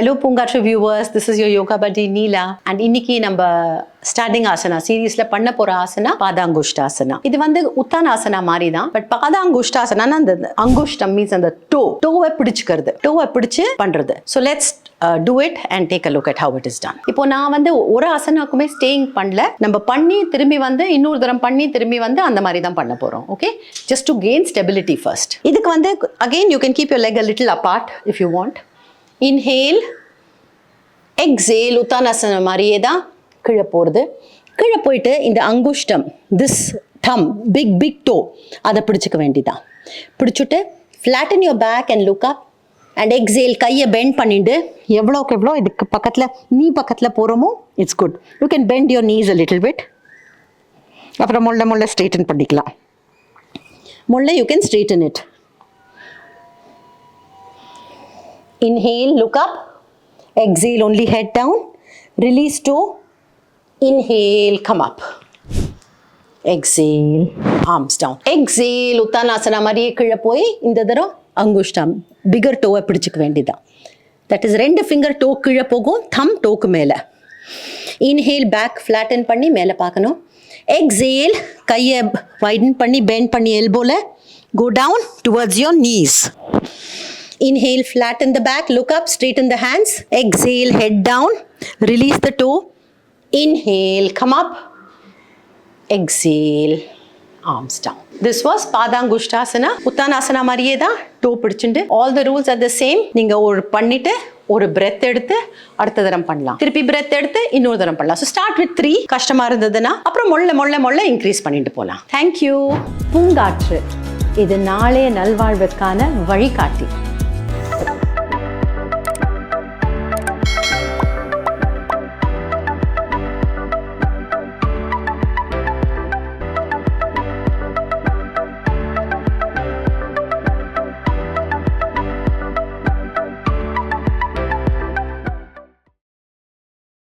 Hello Poongatru viewers this is your yoga buddy Neela and இன்னைக்கு நம்ம starting asana சீரீஸ்ல பண்ண போற ஆசனா பாதாங்குஷ்டாசனா இது வந்து உத்தானாசனா மாதிரி தான் பட் பாதாங்குஷ்டாசனா அந்த அங்குஷ்டம் மீன்ஸ் அந்த டோ டோவை பிடிச்சுக்கிறது. டோவை பிடிச்சு பண்றது. So let's do it and take a look at how it is done இப்போ நான் வந்து ஒரு ஆசனாக்குமே ஸ்டேயிங் பண்ணல. நம்ம பண்ணி திரும்பி வந்து இன்னொரு தரம் பண்ணி திரும்பி வந்து அந்த மாதிரி தான் பண்ண போறோம். Okay just to gain stability first இதுக்கு வந்து again you can keep your leg a little apart if you want inhale exhale உத்தானாசனம் மாதிரியே தான் கீழே போகிறது கீழே போயிட்டு இந்த அங்குஷ்டம் this thumb big big toe அதை பிடிச்சிக்க வேண்டிதான் பிடிச்சிட்டு flatten your back and look up and exhale கையை பெண்ட் பண்ணிட்டு எவ்வளோக்கு எவ்வளோ இதுக்கு பக்கத்தில் நீ பக்கத்தில் போகிறோமோ it's good you can bend your knees a little bit அப்புறம் முள்ள முள்ள ஸ்ட்ரெயிட்டன் பண்ணிக்கலாம். முள்ள you can straighten it Inhale, look up. Exhale, only head down. Release toe. Inhale, come up. Exhale, arms down. Exhale, உத்தானாசனா மாதிரியே கீழே போய் இந்த தரம் அங்குஷ்டம் பிகர் டோவை பிடிச்சிக்க வேண்டியதான் தட் இஸ் ரெண்டு ஃபிங்கர் டோ கீழே போகும் தம் டோக்கு மேலே இன்ஹேல் பேக் ஃப்ளாட்டன் பண்ணி மேலே பார்க்கணும் எக்ஸேல் கையை வைடன் பண்ணி பெண்ட் பண்ணி எல்போல go down towards your knees Inhale, flatten the back, look up, straighten the hands. Exhale, head down, release the toe. Inhale, come up. Exhale, arms down. This was பாதாங்குஷ்டாசனா Uttanasana மாதிரியே தான் toe பிடிச்சிட்டு all the rules are the same நீங்கள் ஒரு பண்ணிட்டு ஒரு breadth எடுத்து அடுத்த தரம் பண்ணலாம் திருப்பி பிரெத் எடுத்து இன்னொரு தரம் பண்ணலாம் ஸோ ஸ்டார்ட் வித் த்ரீ கஷ்டமாக இருந்ததுன்னா அப்புறம் மொள்ள மொள்ள மொள்ள இன்க்ரீஸ் பண்ணிட்டு போகலாம் தேங்க்யூ பூங்காற்று இது நாளைய நல்வாழ்வுக்கான வழிகாட்டி